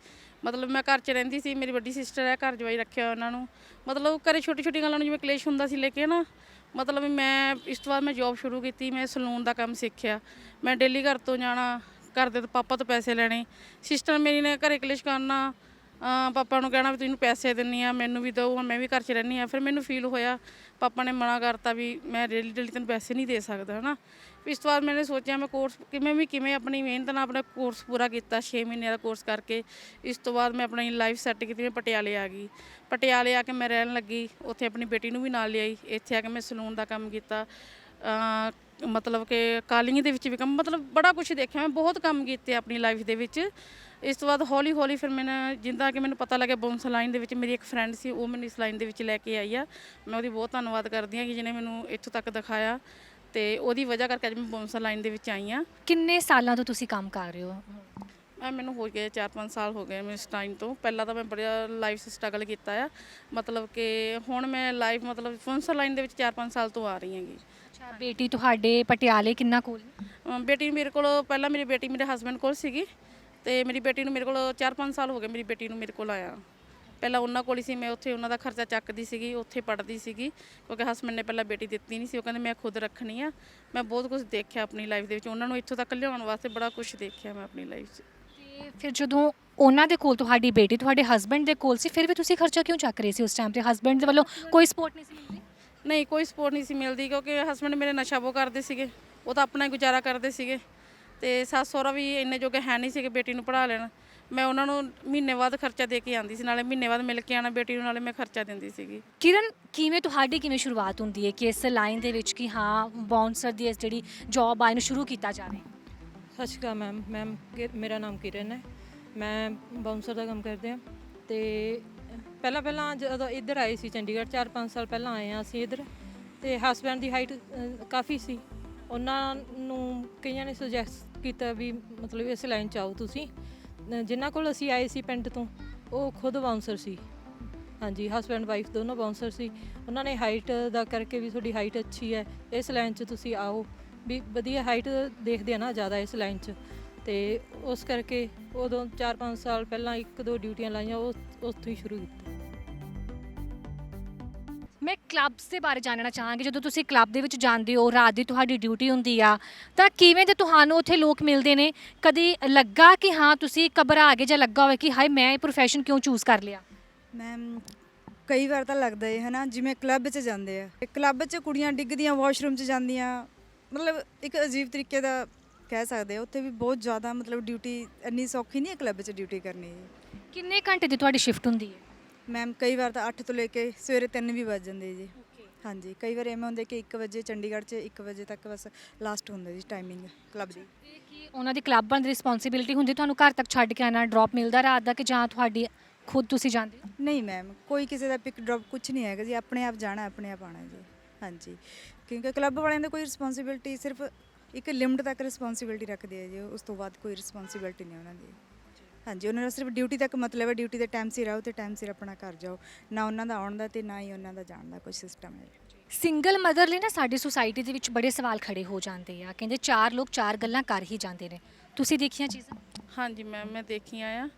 ਮਤਲਬ ਮੈਂ ਘਰ 'ਚ ਰਹਿੰਦੀ ਸੀ, ਮੇਰੀ ਵੱਡੀ ਸਿਸਟਰ ਹੈ, ਘਰ ਜਵਾਈ ਰੱਖਿਆ ਉਹਨਾਂ ਨੂੰ। ਮਤਲਬ ਘਰੇ ਛੋਟੀ ਛੋਟੀ ਗੱਲਾਂ ਨੂੰ ਜਿਵੇਂ ਕਲੇਸ਼ ਹੁੰਦਾ ਸੀ ਲੈ ਕੇ ਨਾ ਮਤਲਬ ਮੈਂ ਇਸ ਤੋਂ ਬਾਅਦ ਮੈਂ ਜੌਬ ਸ਼ੁਰੂ ਕੀਤੀ, ਮੈਂ ਸਲੂਨ ਦਾ ਕੰਮ ਸਿੱਖਿਆ। ਮੈਂ ਡੇਲੀ ਘਰ ਤੋਂ ਜਾਣਾ ਘਰ ਦੇ ਤੋਂ ਪਾਪਾ ਤੋਂ ਪੈਸੇ ਲੈਣੇ। ਸਿਸਟਰ ਮੇਰੀ ਨੇ ਘਰੇ ਕਲੇਸ਼ ਕਰਨਾ ਪਾਪਾ ਨੂੰ ਕਹਿਣਾ ਵੀ ਤੈਨੂੰ ਪੈਸੇ ਦਿੰਨੀ ਆ, ਮੈਨੂੰ ਵੀ ਦਿਓ ਮੈਂ ਵੀ ਘਰ 'ਚ ਰਹਿੰਦੀ ਆ। ਫਿਰ ਮੈਨੂੰ ਫੀਲ ਹੋਇਆ, ਪਾਪਾ ਨੇ ਮਨਾ ਕਰਤਾ ਵੀ ਮੈਂ ਡੇਲੀ ਡੇਲੀ ਤੈਨੂੰ ਪੈਸੇ ਨਹੀਂ ਦੇ ਸਕਦਾ, ਹਨਾ? ਫਿਰ ਇਸ ਤੋਂ ਬਾਅਦ ਮੈंने ਸੋਚਿਆ ਮੈਂ ਕੋਰਸ ਕਿਵੇਂ ਵੀ, ਕਿਵੇਂ ਆਪਣੀ ਮਿਹਨਤ ਨਾਲ ਆਪਣਾ ਕੋਰਸ ਪੂਰਾ ਕੀਤਾ 6 ਮਹੀਨੇ ਦਾ ਕੋਰਸ ਕਰਕੇ। ਇਸ ਤੋਂ ਬਾਅਦ ਮੈਂ ਆਪਣੀ ਲਾਈਫ ਸੈੱਟ ਕੀਤੀ, ਮੈਂ ਪਟਿਆਲੇ ਆ ਗਈ। ਪਟਿਆਲੇ ਆ ਕੇ ਮੈਂ ਰਹਿਣ ਲੱਗੀ, ਉੱਥੇ ਆਪਣੀ ਬੇਟੀ ਨੂੰ ਵੀ ਨਾਲ ਲਿਆਈ। ਇੱਥੇ ਆ ਕੇ ਮੈਂ ਸਲੂਨ ਦਾ ਕੰਮ ਕੀਤਾ। ਮਤਲਬ ਕਿ ਕਾਲਿੰਗ ਦੇ ਵਿੱਚ ਵੀ ਕੰਮ, ਮਤਲਬ ਬੜਾ ਕੁਝ ਦੇਖਿਆ ਮੈਂ, ਬਹੁਤ ਕੰਮ ਕੀਤੇ ਆਪਣੀ ਲਾਈਫ ਦੇ ਵਿੱਚ। ਇਸ ਤੋਂ ਬਾਅਦ ਹੌਲੀ ਹੌਲੀ ਫਿਰ ਮੈਨੂੰ, ਜਿੱਦਾਂ ਕਿ ਮੈਨੂੰ ਪਤਾ ਲੱਗਿਆ ਬੌਂਸ ਲਾਈਨ ਦੇ ਵਿੱਚ ਮੇਰੀ ਇੱਕ ਫਰੈਂਡ ਸੀ, ਉਹ ਮੈਨੂੰ ਇਸ ਲਾਈਨ ਦੇ ਵਿੱਚ ਲੈ ਕੇ ਆਈ ਆ। ਮੈਂ ਉਹਦੀ ਬਹੁਤ ਧੰਨਵਾਦ ਕਰਦੀ ਹਾਂ ਕਿ ਜਿਹਨੇ ਮੈਨੂੰ ਇੱਥੋਂ ਤੱਕ ਦਿਖਾਇਆ ਤੇ ਉਹਦੀ ਵਜ੍ਹਾ ਕਰਕੇ ਅੱਜ ਮੈਂ ਬੌਂਸ ਲਾਈਨ ਦੇ ਵਿੱਚ ਆਈ ਆ ਕਿੰਨੇ ਸਾਲਾਂ ਤੋਂ ਤੁਸੀਂ ਕੰਮ ਕਰ ਰਹੇ ਹੋ? ਮੈਂ ਮੈਨੂੰ ਹੋ ਗਏ 4-5 ਸਾਲ ਹੋ ਗਏ ਮੈਂ ਇਸ ਟਾਈਮ ਤੋਂ। ਪਹਿਲਾਂ ਤਾਂ ਮੈਂ ਬੜਾ ਲਾਈਫ ਸਟਰਗਲ ਕੀਤਾ ਆ। ਮਤਲਬ ਕਿ ਹੁਣ ਮੈਂ ਲਾਈਫ ਮਤਲਬ ਬੌਂਸ ਲਾਈਨ ਦੇ ਵਿੱਚ 4-5 ਸਾਲ ਤੋਂ ਆ ਰਹੀ ਹੈਗੀ। ਅੱਛਾ ਬੇਟੀ ਤੁਹਾਡੇ ਪਟਿਆਲੇ ਕਿੰਨਾ ਕੋਲ ਅਮ ਬੇਟੀ ਮੇਰੇ ਕੋਲ ਪਹਿਲਾਂ ਮੇਰੀ ਬੇਟੀ ਮੇਰੇ ਹਸਬੰਡ ਕੋਲ ਸੀਗੀ ਤੇ ਮੇਰੀ ਬੇਟੀ ਨੂੰ ਮੇਰੇ ਕੋਲ 4-5 ਸਾਲ ਹੋ ਗਏ ਮੇਰੀ ਬੇਟੀ ਨੂੰ ਮੇਰੇ ਕੋਲ ਆਇਆ। ਪਹਿਲਾਂ ਉਹਨਾਂ ਕੋਲ ਹੀ ਸੀ ਮੈਂ ਉੱਥੇ ਉਹਨਾਂ ਦਾ ਖਰਚਾ ਚੱਕਦੀ ਸੀਗੀ ਉੱਥੇ ਪੜ੍ਹਦੀ ਸੀਗੀ ਕਿਉਂਕਿ ਹਸਬੰਡ ਨੇ ਪਹਿਲਾਂ ਬੇਟੀ ਦਿੱਤੀ ਨਹੀਂ ਸੀ ਉਹ ਕਹਿੰਦੇ ਮੈਂ ਖੁਦ ਰੱਖਣੀ ਆ। ਮੈਂ ਬਹੁਤ ਕੁਝ ਦੇਖਿਆ ਆਪਣੀ ਲਾਈਫ ਦੇ ਵਿੱਚ ਉਹਨਾਂ ਨੂੰ ਇੱਥੋਂ ਤੱਕ ਲਿਆਉਣ ਵਾਸਤੇ ਬੜਾ ਕੁਝ ਦੇਖਿਆ ਮੈਂ ਆਪਣੀ ਲਾਈਫ 'ਚ। ਤੇ ਫਿਰ ਜਦੋਂ ਉਹਨਾਂ ਦੇ ਕੋਲ ਤੁਹਾਡੀ ਬੇਟੀ ਤੁਹਾਡੇ ਹਸਬੰਡ ਦੇ ਕੋਲ ਸੀ ਫਿਰ ਵੀ ਤੁਸੀਂ ਖਰਚਾ ਕਿਉਂ ਚੱਕ ਰਹੇ ਸੀ ਉਸ ਟਾਈਮ ਤੇ? ਹਸਬੰਡ ਦੇ ਵੱਲੋਂ ਕੋਈ ਸਪੋਰਟ ਨਹੀਂ ਸੀ ਮਿਲਦੀ? ਨਹੀਂ ਕੋਈ ਸਪੋਰਟ ਨਹੀਂ ਸੀ ਮਿਲਦੀ ਕਿਉਂਕਿ ਹਸਬੰਡ ਮੇਰੇ ਨਸ਼ਾ ਬਹੁਤ ਕਰਦੇ ਸੀਗੇ। ਉਹ ਤਾਂ ਆਪਣਾ ਹੀ ਗੁਜ਼ਾਰਾ ਕਰਦੇ ਸੀਗੇ। ਤੇ ਸੱਸ ਸਹੁਰਾ ਵੀ ਇੰਨੇ ਜੋਗੇ ਹੈ ਨਹੀਂ ਸੀਗੇ ਬੇਟੀ ਨੂੰ ਪੜ੍ਹਾ ਲੈਣ। ਮੈਂ ਉਹਨਾਂ ਨੂੰ ਮਹੀਨੇ ਬਾਅਦ ਖਰਚਾ ਦੇ ਕੇ ਆਂਦੀ ਸੀ ਨਾਲੇ ਮਹੀਨੇ ਬਾਅਦ ਮਿਲ ਕੇ ਆਣਾ ਬੇਟੀ ਨੂੰ ਨਾਲੇ ਮੈਂ ਖਰਚਾ ਦਿੰਦੀ ਸੀਗੀ। ਕਿਰਨ ਕਿਵੇਂ ਤੁਹਾਡੀ ਕਿਵੇਂ ਸ਼ੁਰੂਆਤ ਹੁੰਦੀ ਹੈ ਕਿ ਇਸ ਲਾਈਨ ਦੇ ਵਿੱਚ ਕਿ ਹਾਂ ਬਾਉਂਸਰ ਦੀ ਇਸ ਜਿਹੜੀ ਜੌਬ ਆ ਇਹਨੂੰ ਸ਼ੁਰੂ ਕੀਤਾ ਜਾਵੇ ਸਤਿ ਸ਼੍ਰੀ ਅਕਾਲ ਮੈਮ ਮੈਮ ਕਿ- ਮੇਰਾ ਨਾਮ ਕਿਰਨ ਹੈ। ਮੈਂ ਬਾਉਂਸਰ ਦਾ ਕੰਮ ਕਰਦੇ ਹਾਂ। ਤੇ ਪਹਿਲਾਂ ਪਹਿਲਾਂ ਜਦੋਂ ਇੱਧਰ ਆਏ ਸੀ ਚੰਡੀਗੜ੍ਹ 4-5 ਸਾਲ ਪਹਿਲਾਂ ਆਏ ਹਾਂ ਅਸੀਂ ਇੱਧਰ। ਤੇ ਹਸਬੈਂਡ ਦੀ ਹਾਈਟ ਕਾਫੀ ਸੀ। ਉਹਨਾਂ ਨੂੰ ਕਈਆਂ ਨੇ ਸੁਜੈਸਟ ਕੀਤਾ ਵੀ ਮਤਲਬ ਇਸ ਲਾਈਨ ਚ ਆਓ ਤੁਸੀਂ। ਜਿਨ੍ਹਾਂ ਕੋਲ ਅਸੀਂ ਆਏ ਸੀ ਪਿੰਡ ਤੋਂ, ਉਹ ਖੁਦ ਬਾਉਂਸਰ ਸੀ। ਹਾਂਜੀ ਹਸਬੈਂਡ ਵਾਈਫ ਦੋਨੋਂ ਬਾਉਂਸਰ ਸੀ। ਉਹਨਾਂ ਨੇ ਹਾਈਟ ਦਾ ਕਰਕੇ ਵੀ ਤੁਹਾਡੀ ਹਾਈਟ ਅੱਛੀ ਹੈ। ਇਸ ਲਾਈਨ 'ਚ ਤੁਸੀਂ ਆਓ। ਵੀ ਵਧੀਆ ਹਾਈਟ ਦੇਖਦੇ ਆ ਨਾ ਜ਼ਿਆਦਾ ਇਸ ਲਾਈਨ 'ਚ। ਤੇ ਉਸ ਕਰਕੇ ਉਦੋਂ 4-5 ਸਾਲ ਪਹਿਲਾਂ ਇੱਕ ਦੋ ਡਿਊਟੀਆਂ ਲਾਈਆਂ ਉਹ ਉੱਥੋਂ ਹੀ ਸ਼ੁਰੂ ਕੀਤਾ। ਮੈਂ ਕਲੱਬਸ ਦੇ ਬਾਰੇ ਜਾਣਨਾ ਚਾਹਾਂਗੀ। ਜਦੋਂ ਤੁਸੀਂ ਕਲੱਬ ਦੇ ਵਿੱਚ ਜਾਂਦੇ ਹੋ ਰਾਤ ਦੀ ਤੁਹਾਡੀ ਡਿਊਟੀ ਹੁੰਦੀ ਆ ਤਾਂ ਕਿਵੇਂ ਦੇ ਤੁਹਾਨੂੰ ਉੱਥੇ ਲੋਕ ਮਿਲਦੇ ਨੇ? ਕਦੀ ਲੱਗਾ ਕਿ ਹਾਂ ਤੁਸੀਂ ਘਬਰਾ ਗਏ ਜਾਂ ਲੱਗਾ ਹੋਵੇ ਕਿ ਹਾਏ ਮੈਂ ਇਹ profession ਕਿਉਂ ਚੂਜ਼ ਕਰ ਲਿਆ? ਮੈਮ ਕਈ ਵਾਰ ਤਾਂ ਲੱਗਦਾ ਹੈ ਹਨਾ? ਜਿਵੇਂ ਕਲੱਬ 'ਚ ਜਾਂਦੇ ਆ। ਕਲੱਬ 'ਚ ਕੁੜੀਆਂ ਡਿੱਗਦੀਆਂ ਵਾਸ਼ਰੂਮ 'ਚ ਜਾਂਦੀਆਂ ਮਤਲਬ ਇੱਕ ਅਜੀਬ ਤਰੀਕੇ ਦਾ ਕਹਿ ਸਕਦੇ ਆ ਉੱਥੇ ਵੀ ਬਹੁਤ ਜ਼ਿਆਦਾ ਮਤਲਬ ਡਿਊਟੀ ਇੰਨੀ ਸੌਖੀ ਨਹੀਂ ਹੈ ਕਲੱਬ 'ਚ ਡਿਊਟੀ ਕਰਨੀ। ਕਿੰਨੇ ਘੰਟੇ ਦੀ ਤੁਹਾਡੀ ਸ਼ਿਫਟ ਹੁੰਦੀ ਹੈ? ਮੈਮ ਕਈ ਵਾਰ ਤਾਂ 8 ਤੋਂ ਲੈ ਕੇ ਸਵੇਰੇ 3 ਵੀ ਵੱਜ ਜਾਂਦੇ ਜੀ। ਹਾਂਜੀ ਕਈ ਵਾਰ ਐਵੇਂ ਹੁੰਦਾ ਕਿ 1 ਵਜੇ ਚੰਡੀਗੜ੍ਹ 'ਚ 1 ਵਜੇ ਤੱਕ ਬਸ ਲਾਸਟ ਹੁੰਦਾ ਜੀ ਟਾਈਮਿੰਗ ਕਲੱਬ ਦੀ। ਤੇ ਕੀ ਉਹਨਾਂ ਦੀ ਕਲੱਬਾਂ ਦੀ ਰਿਸਪੌਂਸਿਬਿਲਟੀ ਹੁੰਦੀ ਤੁਹਾਨੂੰ ਘਰ ਤੱਕ ਛੱਡ ਕੇ ਆਣਾ ਡ੍ਰੌਪ ਮਿਲਦਾ ਰਾਤ ਦਾ ਕਿ ਜਾਂ ਤੁਹਾਡੀ ਖੁਦ ਤੁਸੀਂ ਜਾਂਦੇ ਹੋ? ਨਹੀਂ ਮੈਮ ਕੋਈ ਕਿਸੇ ਦਾ ਪਿਕ ਡ੍ਰੌਪ ਕੁਝ ਨਹੀਂ ਹੈਗਾ ਜੀ ਆਪਣੇ ਆਪ ਜਾਣਾ ਆਪਣੇ ਆਪ ਆਣਾ ਜੀ। ਹਾਂਜੀ। ਕਿਉਂਕਿ ਕਲੱਬ ਵਾਲਿਆਂ ਦਾ ਕੋਈ ਰਿਸਪੌਂਸਿਬਿਲਟੀ ਸਿਰਫ ਇੱਕ ਲਿਮਟ ਤੱਕ ਰਿਸਪੌਂਸਿਬਿਲਟੀ ਰੱਖਦੇ ਆ ਜੀ ਉਸ ਤੋਂ ਬਾਅਦ ਕੋਈ ਰਿਸਪੌਂਸਿਬਿਲਟੀ ਨਹੀਂ ਉਹਨਾਂ ਦੀ। ਹਾਂਜੀ ਉਹਨਾਂ ਦਾ ਸਿਰਫ ਡਿਊਟੀ ਤੱਕ ਮਤਲਬ ਹੈ ਡਿਊਟੀ ਦੇ ਟਾਈਮ ਸਿਰ ਆਓ ਤੇ ਟਾਈਮ ਸਿਰ ਆਪਣਾ ਘਰ ਜਾਓ। ਨਾ ਉਹਨਾਂ ਦਾ ਆਉਣ ਦਾ ਤੇ ਨਾ ਹੀ ਉਹਨਾਂ ਦਾ ਜਾਣ ਦਾ ਕੋਈ ਸਿਸਟਮ ਹੈ। ਸਿੰਗਲ ਮਦਰ ਲਈ ਨਾ ਸਾਡੀ ਸੁਸਾਇਟੀ ਦੇ ਵਿੱਚ ਬੜੇ ਸਵਾਲ ਖੜੇ ਹੋ ਜਾਂਦੇ ਆ। ਕਹਿੰਦੇ ਚਾਰ ਲੋਕ ਚਾਰ ਗੱਲਾਂ ਕਰ ਹੀ ਜਾਂਦੇ ਨੇ। ਤੁਸੀਂ ਦੇਖੀਆਂ ਚੀਜ਼ਾਂ? ਹਾਂਜੀ ਮੈਮ ਮੈਂ ਦੇਖੀਆਂ ਆ।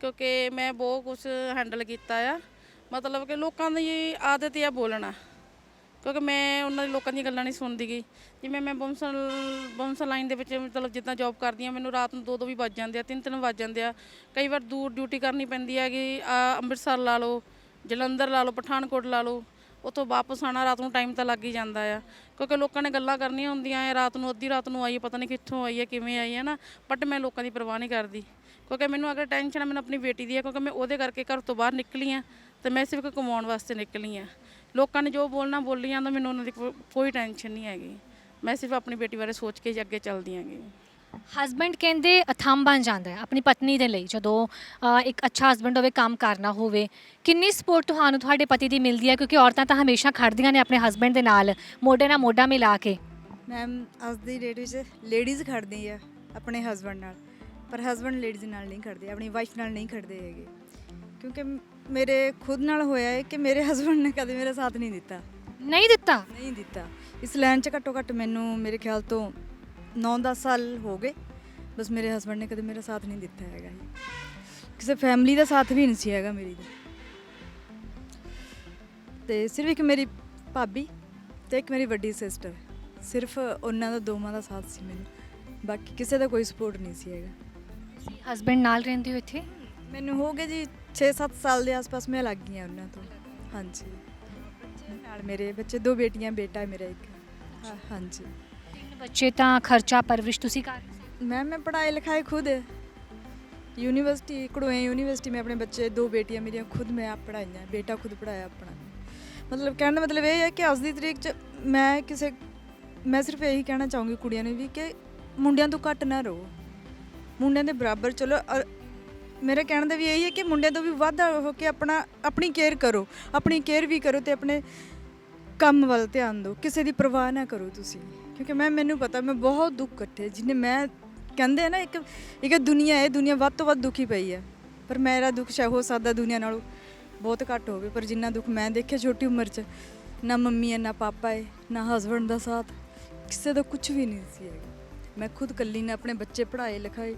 ਕਿਉਂਕਿ ਮੈਂ ਬਹੁਤ ਕੁਝ ਹੈਂਡਲ ਕੀਤਾ ਆ। ਮਤਲਬ ਕਿ ਲੋਕਾਂ ਦੀ ਆਦਤ ਆ ਬੋਲਣਾ। ਕਿਉਂਕਿ ਮੈਂ ਉਹਨਾਂ ਦੇ ਲੋਕਾਂ ਦੀਆਂ ਗੱਲਾਂ ਨਹੀਂ ਸੁਣਦੀ ਗਈ ਜਿਵੇਂ ਮੈਂ ਬੰਸਲ ਬੰਸਲ ਲਾਈਨ ਦੇ ਵਿੱਚ ਮਤਲਬ ਜਿੱਦਾਂ ਜੌਬ ਕਰਦੀ ਆ ਮੈਨੂੰ ਰਾਤ ਨੂੰ ਦੋ ਦੋ ਵੀ ਵੱਜ ਜਾਂਦੇ ਆ ਤਿੰਨ ਤਿੰਨ ਵੱਜ ਜਾਂਦੇ ਆ। ਕਈ ਵਾਰ ਦੂਰ ਡਿਊਟੀ ਕਰਨੀ ਪੈਂਦੀ ਹੈਗੀ ਆ ਅੰਮ੍ਰਿਤਸਰ ਲਾ ਲਓ, ਜਲੰਧਰ ਲਾ ਲਓ, ਪਠਾਨਕੋਟ ਲਾ ਲਓ, ਉੱਥੋਂ ਵਾਪਸ ਆਣਾ ਰਾਤ ਨੂੰ ਟਾਈਮ ਤਾਂ ਲੱਗ ਹੀ ਜਾਂਦਾ ਆ। ਕਿਉਂਕਿ ਲੋਕਾਂ ਨੇ ਗੱਲਾਂ ਕਰਨੀਆਂ ਹੁੰਦੀਆਂ ਆ, ਰਾਤ ਨੂੰ, ਅੱਧੀ ਰਾਤ ਨੂੰ ਆਈ ਪਤਾ ਨਹੀਂ ਕਿੱਥੋਂ ਆਈ ਹੈ ਕਿਵੇਂ ਆਈ ਹੈ ਨਾ ਬਟ ਮੈਂ ਲੋਕਾਂ ਦੀ ਪਰਵਾਹ ਨਹੀਂ ਕਰਦੀ। ਕਿਉਂਕਿ ਮੈਨੂੰ ਅਗਰ ਟੈਨਸ਼ਨ ਹੈ ਮੈਨੂੰ ਆਪਣੀ ਬੇਟੀ ਦੀ ਹੈ ਕਿਉਂਕਿ ਮੈਂ ਉਹਦੇ ਕਰਕੇ ਘਰ ਤੋਂ ਬਾਹਰ ਨਿਕਲੀ ਆ, ਤੇ ਮੈਂ ਸਿਰਫ ਕਮਾਉਣ ਵਾਸਤੇ ਨਿਕਲੀ ਆ। ਲੋਕਾਂ ਨੇ ਜੋ ਬੋਲਣਾ ਬੋਲੀ ਜਾਂਦਾ ਮੈਨੂੰ ਉਹਨਾਂ ਦੀ ਕੋ- ਕੋਈ ਟੈਨਸ਼ਨ ਨਹੀਂ ਹੈਗੀ। ਮੈਂ ਸਿਰਫ ਆਪਣੀ ਬੇਟੀ ਬਾਰੇ ਸੋਚ ਕੇ ਹੀ ਅੱਗੇ ਚੱਲਦੀ ਆਂਗੀ ਹਸਬੈਂਡ ਕਹਿੰਦੇ ਥੰਮ ਬਣ ਜਾਂਦਾ ਹੈ ਆਪਣੀ ਪਤਨੀ ਦੇ ਲਈ। ਜਦੋਂ ਅ, ਇੱਕ ਅੱਛਾ ਹਸਬੈਂਡ ਹੋਵੇ ਕੰਮ ਕਰਨਾ ਹੋਵੇ ਕਿੰਨੀ ਸਪੋਰਟ ਤੁਹਾਨੂੰ ਤੁਹਾਡੇ ਪਤੀ ਦੀ ਮਿਲਦੀ ਹੈ? ਕਿਉਂਕਿ ਔਰਤਾਂ ਤਾਂ ਹਮੇਸ਼ਾ ਖੜਦੀਆਂ ਨੇ ਆਪਣੇ ਹਸਬੈਂਡ ਦੇ ਨਾਲ ਮੋਢੇ ਨਾਲ ਮੋਢਾ ਮਿਲਾ ਕੇ। ਮੈਮ ਅੱਜ ਦੀ ਡੇਟ ਵਿੱਚ ਲੇਡੀਜ਼ ਖੜਦੀ ਆ ਆਪਣੇ ਹਸਬੰਡ ਨਾਲ। ਪਰ ਹਸਬੰਡ ਲੇਡੀਜ਼ ਨਾਲ ਨਹੀਂ ਖੜਦੇ ਆਪਣੀ ਵਾਈਫ ਨਾਲ ਨਹੀਂ ਖੜਦੇ ਹੈਗੇ। ਕਿਉਂਕਿ ਮੇਰੇ ਖੁਦ ਨਾਲ ਹੋਇਆ ਹੈ ਕਿ ਮੇਰੇ ਹਸਬੰਡ ਨੇ ਕਦੇ ਮੇਰਾ ਸਾਥ ਨਹੀਂ ਦਿੱਤਾ। ਨਹੀਂ ਦਿੱਤਾ? ਨਹੀਂ ਦਿੱਤਾ। ਇਸ ਲਾਈਨ 'ਚ ਘੱਟੋ ਘੱਟ ਮੈਨੂੰ ਮੇਰੇ ਖਿਆਲ ਤੋਂ 9-10 ਸਾਲ ਹੋ ਗਏ। ਬਸ ਮੇਰੇ ਹਸਬੰਡ ਨੇ ਕਦੇ ਮੇਰਾ ਸਾਥ ਨਹੀਂ ਦਿੱਤਾ ਹੈਗਾ ਜੀ। ਕਿਸੇ ਫੈਮਿਲੀ ਦਾ ਸਾਥ ਵੀ ਨਹੀਂ ਸੀ ਹੈਗਾ ਮੇਰੀ ਦਾ। ਤੇ ਸਿਰਫ ਇੱਕ ਮੇਰੀ ਭਾਬੀ ਤੇ ਇੱਕ ਮੇਰੀ ਵੱਡੀ ਸਿਸਟਰ ਸਿਰਫ ਉਹਨਾਂ ਦਾ ਦੋਵਾਂ ਦਾ ਸਾਥ ਸੀ ਮੈਨੂੰ। ਬਾਕੀ ਕਿਸੇ ਦਾ ਕੋਈ ਸਪੋਰਟ ਨਹੀਂ ਸੀ ਹੈਗਾ। ਹਸਬੈਂਡ ਨਾਲ ਰਹਿੰਦੇ ਹੋ ਇੱਥੇ? ਮੈਨੂੰ ਹੋ ਗਏ ਜੀ 6-7 ਸਾਲ ਦੇ ਆਸ-ਪਾਸ ਮੈਂ ਲੱਗ ਗਈ ਹਾਂ ਉਹਨਾਂ ਤੋਂ। ਹਾਂਜੀ। ਨਾਲ ਮੇਰੇ ਬੱਚੇ ਦੋ ਬੇਟੀਆਂ ਬੇਟਾ ਹੈ ਮੇਰਾ ਇੱਕ। ਹਾਂਜੀ। ਤਿੰਨ ਬੱਚੇ ਤਾਂ ਖਰਚਾ ਪਰਵਿਸ਼ ਤੁਸੀਂ ਕਰ ਮੈਂ ਮੈਂ ਪੜ੍ਹਾਈ ਲਿਖਾਈ ਖੁਦ ਯੂਨੀਵਰਸਿਟੀ ਕੜੋਏ ਯੂਨੀਵਰਸਿਟੀ ਮੈਂ ਆਪਣੇ ਬੱਚੇ ਦੋ ਬੇਟੀਆਂ ਮੇਰੀਆਂ ਖੁਦ ਮੈਂ ਆਪ ਪੜ੍ਹਾਈਆਂ ਬੇਟਾ ਖੁਦ ਪੜ੍ਹਾਇਆ ਆਪਣਾ। ਮਤਲਬ ਕਹਿਣ ਦਾ ਮਤਲਬ ਇਹ ਹੈ ਕਿ ਅੱਜ ਦੀ ਤਰੀਕ 'ਚ ਮੈਂ ਕਿਸੇ ਮੈਂ ਸਿਰਫ ਇਹੀ ਕਹਿਣਾ ਚਾਹੂੰਗੀ ਕੁੜੀਆਂ ਨੂੰ ਵੀ ਕਿ ਮੁੰਡਿਆਂ ਤੋਂ ਘੱਟ ਨਾ ਰਹੋ। ਮੁੰਡਿਆਂ ਦੇ ਬਰਾਬਰ ਚਲੋ ਮੇਰਾ ਕਹਿਣ ਦਾ ਵੀ ਇਹੀ ਹੈ ਕਿ ਮੁੰਡਿਆਂ ਤੋਂ ਵੀ ਵੱਧ ਹੋ ਕੇ ਆਪਣਾ, ਆਪਣੀ ਕੇਅਰ ਕਰੋ, ਆਪਣੀ ਕੇਅਰ ਵੀ ਕਰੋ ਤੇ ਆਪਣੇ ਕੰਮ ਵੱਲ ਧਿਆਨ ਦਿਓ। ਕਿਸੇ ਦੀ ਪਰਵਾਹ ਨਾ ਕਰੋ ਤੁਸੀਂ। ਕਿਉਂਕਿ ਮੈਂ, ਮੈਨੂੰ ਪਤਾ, ਮੈਂ ਬਹੁਤ ਦੁੱਖ ਕੱਟੇ, ਜਿਨੇ ਮੈਂ ਕਹਿੰਦੇ ਆ ਨਾ, ਇੱਕ ਇੱਕ ਦੁਨੀਆ ਹੈ ਦੁਨੀਆ ਵੱਧ ਤੋਂ ਵੱਧ ਦੁਖੀ ਪਈ ਹੈ। ਪਰ ਮੇਰਾ ਦੁੱਖ ਸ਼ਾਇਦ ਹੋ ਸਕਦਾ ਦੁਨੀਆ ਨਾਲੋਂ ਬਹੁਤ ਘੱਟ ਹੋਵੇ, ਪਰ ਜਿੰਨਾ ਦੁੱਖ ਮੈਂ ਦੇਖਿਆ ਛੋਟੀ ਉਮਰ 'ਚ, ਨਾ ਮੰਮੀ ਹੈ, ਨਾ ਪਾਪਾ ਹੈ, ਨਾ ਹਸਬੰਡ ਦਾ ਸਾਥ, ਕਿਸੇ ਦਾ ਕੁਝ ਵੀ ਨਹੀਂ ਸੀ ਹੈਗਾ। ਮੈਂ ਖੁਦ ਕੱਲੀ ਨੇ ਆਪਣੇ ਬੱਚੇ ਪੜ੍ਹਾਏ, ਲਿਖਾਏ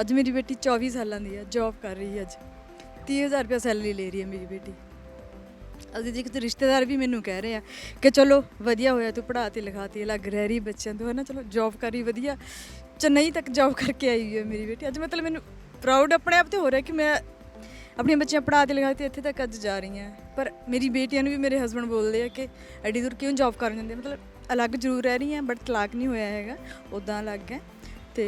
ਅੱਜ ਮੇਰੀ ਬੇਟੀ 24 ਸਾਲਾਂ ਦੀ ਹੈ ਜੌਬ ਕਰ ਰਹੀ ਹੈ ਅੱਜ। 30000 ਰੁਪਏ ਸੈਲਰੀ ਲੈ ਰਹੀ ਹੈ ਮੇਰੀ ਬੇਟੀ। ਅਸੀਂ ਜੀ ਕਿਤੇ ਰਿਸ਼ਤੇਦਾਰ ਵੀ ਮੈਨੂੰ ਕਹਿ ਰਹੇ ਆ ਕਿ ਚਲੋ ਵਧੀਆ ਹੋਇਆ ਤੂੰ ਪੜ੍ਹਾ ਪੜ੍ਹਾਤੀ ਲਿਖਾਤੀ ਲੱਗ ਰਹਿ ਰਹੀ ਬੱਚਿਆਂ ਤੋਂ ਹੈ ਨਾ ਚਲੋ ਜੌਬ ਕਰੀ ਵਧੀਆ। ਚੇਨਈ ਤੱਕ ਜੌਬ ਕਰਕੇ ਆਈ ਹੋਈ ਹੈ ਮੇਰੀ ਬੇਟੀ। ਅੱਜ ਮਤਲਬ ਮੈਨੂੰ ਪ੍ਰਾਊਡ ਆਪਣੇ ਆਪ ਤੇ ਹੋ ਰਿਹਾ ਕਿ ਮੈਂ ਆਪਣੀਆਂ ਬੱਚਿਆਂ ਪੜ੍ਹਾ ਤੇ ਲਿਖਾ ਤੇ ਇੱਥੇ ਤੱਕ ਅੱਜ ਜਾ ਰਹੀਆਂ ਪਰ ਮੇਰੀ ਬੇਟੀਆਂ ਨੂੰ ਵੀ ਮੇਰੇ ਹਸਬੰਡ ਬੋਲਦੇ ਆ ਕਿ ਐਡੀ ਦੂਰ ਕਿਉਂ ਜੌਬ ਕਰਨ ਜਾਂਦੇ ਮਤਲਬ ਅਲੱਗ ਜ਼ਰੂਰ ਰਹਿ ਰਹੀਆਂ ਬਟ ਤਲਾਕ ਨਹੀਂ ਹੋਇਆ ਹੈਗਾ ਉਦਾਂ ਅਲੱਗ ਹੈ। ਤੇ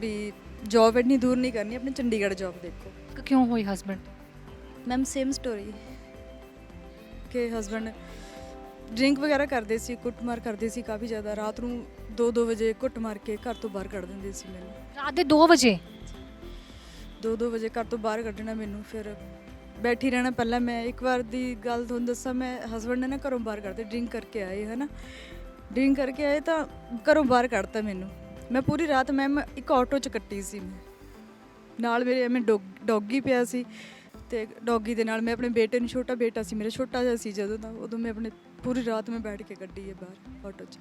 ਵੀ ਜੌਬ ਐਡੀ ਦੂਰ ਨਹੀਂ ਕਰਨੀ ਆਪਣੇ ਚੰਡੀਗੜ੍ਹ ਜੌਬ ਦੇਖੋ। ਕਿ ਕਿਉਂ ਹੋਈ ਹਸਬੰਡ ਮੈਮ ਸੇਮ ਸਟੋਰੀ ਕਿ ਹਸਬੰਡ ਡਰਿੰਕ ਵਗੈਰਾ ਕਰਦੇ ਸੀ ਕੁੱਟਮਾਰ ਕਰਦੇ ਸੀ ਕਾਫੀ ਜ਼ਿਆਦਾ। ਰਾਤ ਨੂੰ 2-2 ਵਜੇ ਕੁੱਟ ਮਾਰ ਕੇ ਘਰ ਤੋਂ ਬਾਹਰ ਕੱਢ ਦਿੰਦੇ ਸੀ ਮੈਨੂੰ। ਰਾਤ ਦੇ 2 ਵਜੇ? 2-2 ਵਜੇ ਘਰ ਤੋਂ ਬਾਹਰ ਕੱਢਣਾ ਮੈਨੂੰ ਫਿਰ ਬੈਠੀ ਰਹਿਣਾ ਪਹਿਲਾਂ ਮੈਂ। ਇੱਕ ਵਾਰ ਦੀ ਗੱਲ ਤੁਹਾਨੂੰ ਦੱਸਾਂ ਮੈਂ ਹਸਬੰਡ ਨੇ ਨਾ ਘਰੋਂ ਬਾਹਰ ਕੱਢਦੇ ਡਰਿੰਕ ਕਰਕੇ ਆਏ ਹਨਾ? ਡਰਿੰਕ ਕਰਕੇ ਆਏ ਤਾਂ ਘਰੋਂ ਬਾਹਰ ਕੱਢਤਾ ਮੈਨੂੰ। ਮੈਂ ਪੂਰੀ ਰਾਤ ਮੈਮ ਇੱਕ ਆਟੋ 'ਚ ਕੱਟੀ ਸੀ ਮੈਂ। ਨਾਲ ਮੇਰੇ ਐਵੇਂ ਡੌਗੀ ਪਿਆ ਸੀ ਤੇ ਡੌਗੀ ਦੇ ਨਾਲ ਮੈਂ ਆਪਣੇ ਬੇਟੇ ਨੂੰ ਛੋਟਾ ਬੇਟਾ ਸੀ ਮੇਰਾ ਛੋਟਾ ਜਿਹਾ ਸੀ ਜਦੋਂ ਦਾ ਉਦੋਂ ਮੈਂ ਆਪਣੇ ਪੂਰੀ ਰਾਤ ਮੈਂ ਬੈਠ ਕੇ ਕੱਢੀ ਹੈ ਬਾਹਰ ਆਟੋ 'ਚ।